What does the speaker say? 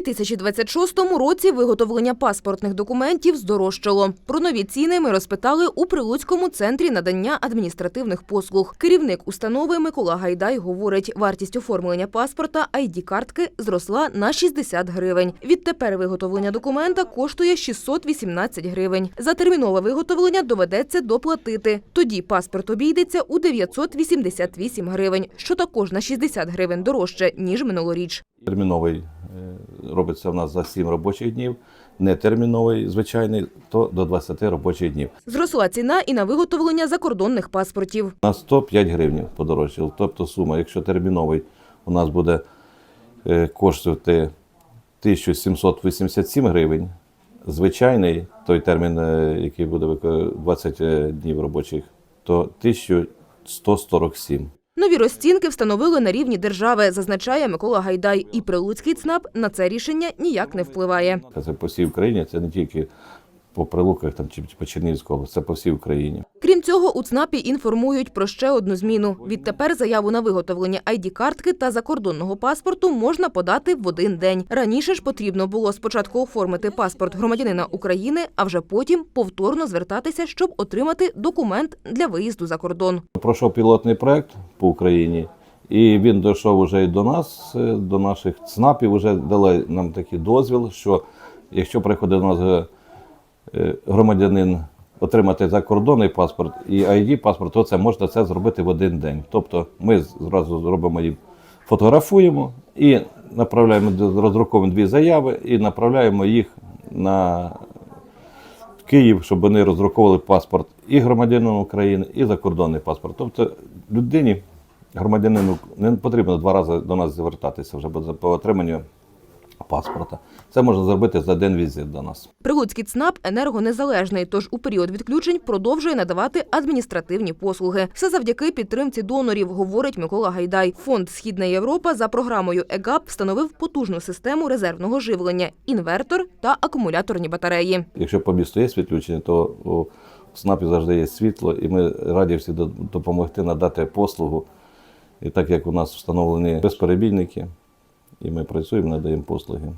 2026 році виготовлення паспортних документів здорожчало. Про нові ціни ми розпитали у Прилуцькому центрі надання адміністративних послуг. Керівник установи Микола Гайдай говорить, вартість оформлення паспорта ID-картки зросла на 60 гривень. Відтепер виготовлення документа коштує 618 гривень. За термінове виготовлення доведеться доплатити. Тоді паспорт обійдеться у 988 гривень, що також на 60 гривень дорожче, ніж минулоріч. Терміновий робиться в нас за 7 робочих днів, нетерміновий, звичайний, то до 20 робочих днів. Зросла ціна і на виготовлення закордонних паспортів. На 105 гривень подорожчало. Тобто сума, якщо терміновий у нас буде е, коштувати 1787 гривень, звичайний той термін, е, який буде вик- 20 днів робочих, то 1147. Нові розцінки встановили на рівні держави, зазначає Микола Гайдай. І Прилуцький ЦНАП на це рішення ніяк не впливає. Це по всій Україні, це не тільки по Прилуках там, чи по Чернігівській області, це по всій Україні. Крім цього, у ЦНАПі інформують про ще одну зміну. Відтепер заяву на виготовлення ID-картки та закордонного паспорту можна подати в один день. Раніше ж потрібно було спочатку оформити паспорт громадянина України, а вже потім повторно звертатися, щоб отримати документ для виїзду за кордон. Пройшов пілотний проект по Україні, і він дійшов уже і до нас, е, до наших ЦНАПів, вже дали нам такий дозвіл, що якщо приходить до нас е, громадянин отримати закордонний паспорт і ID-паспорт, то це можна це зробити в один день. Тобто ми зразу зробимо їм, фотографуємо і направляємо, роздруковуємо дві заяви і направляємо їх на Київ, щоб вони роздруковували паспорт і громадянину України, і закордонний паспорт. Тобто людині, громадянину, не потрібно два рази до нас звертатися вже по- отриманню паспорта. Це можна зробити за день візит до нас. Прилуцький ЦНАП енергонезалежний, тож у період відключень продовжує надавати адміністративні послуги. Все завдяки підтримці донорів, говорить Микола Гайдай. Фонд Східна Європа за програмою ЕГАП встановив потужну систему резервного живлення, інвертор та акумуляторні батареї. Якщо по місту є відключення, то у СНАПі завжди є світло, і ми раді всі до- допомогти надати послугу. І так як у нас встановлені безперебійники, і ми працюємо, надаємо послуги.